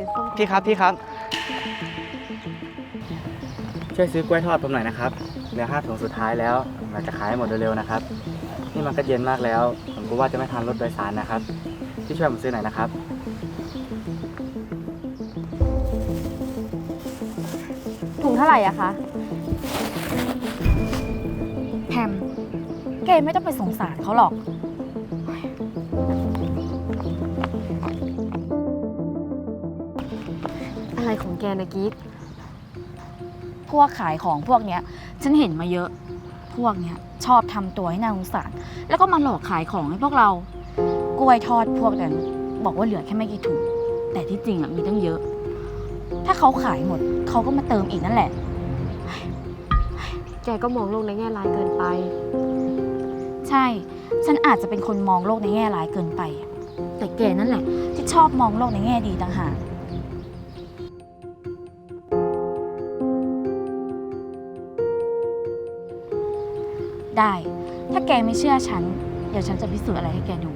กินส้มพี่ครับพี่ครับ ช่วยซื้อกล้วยทอดผมหน่อยนะครับเหลือห้าถุงสุดท้ายแล้วเราจะขายให้หมดเร็วๆนะครับ นี่มันก็เย็นมากแล้ว ผมก็ว่าจะไม่ทันรถโดยสารนะครับ พี่ช่วยผมซื้อหน่อยนะครับ ถุงเท่าไหร่อะคะแพมแกไม่ต้องไปสงสารเขาหรอก อะไรของแกนะกิ๊กพวกขายของพวกเนี้ย ฉันเห็นมาเยอะ พวกเนี้ยชอบทำตัวให้น่าสงสาร แล้วก็มาหลอกขายของให้พวกเรา กล้วยทอดพวกนั้นบอกว่าเหลือแค่ไม่กี่ถุง แต่ที่จริงอะมีตั้งเยอะ ถ้าเขาขายหมดเขาก็มาเติมอีกนั่นแหละ แกก็มองโลกในแง่ร้ายเกินไป ใช่ ฉันอาจจะเป็นคนมองโลกในแง่ร้ายเกินไป แต่แกนั่นแหละ ที่ชอบมองโลกในแง่ดีต่างหาก ได้ ถ้าแกไม่เชื่อฉัน เดี๋ยวฉันจะพิสูจน์อะไรให้แกดู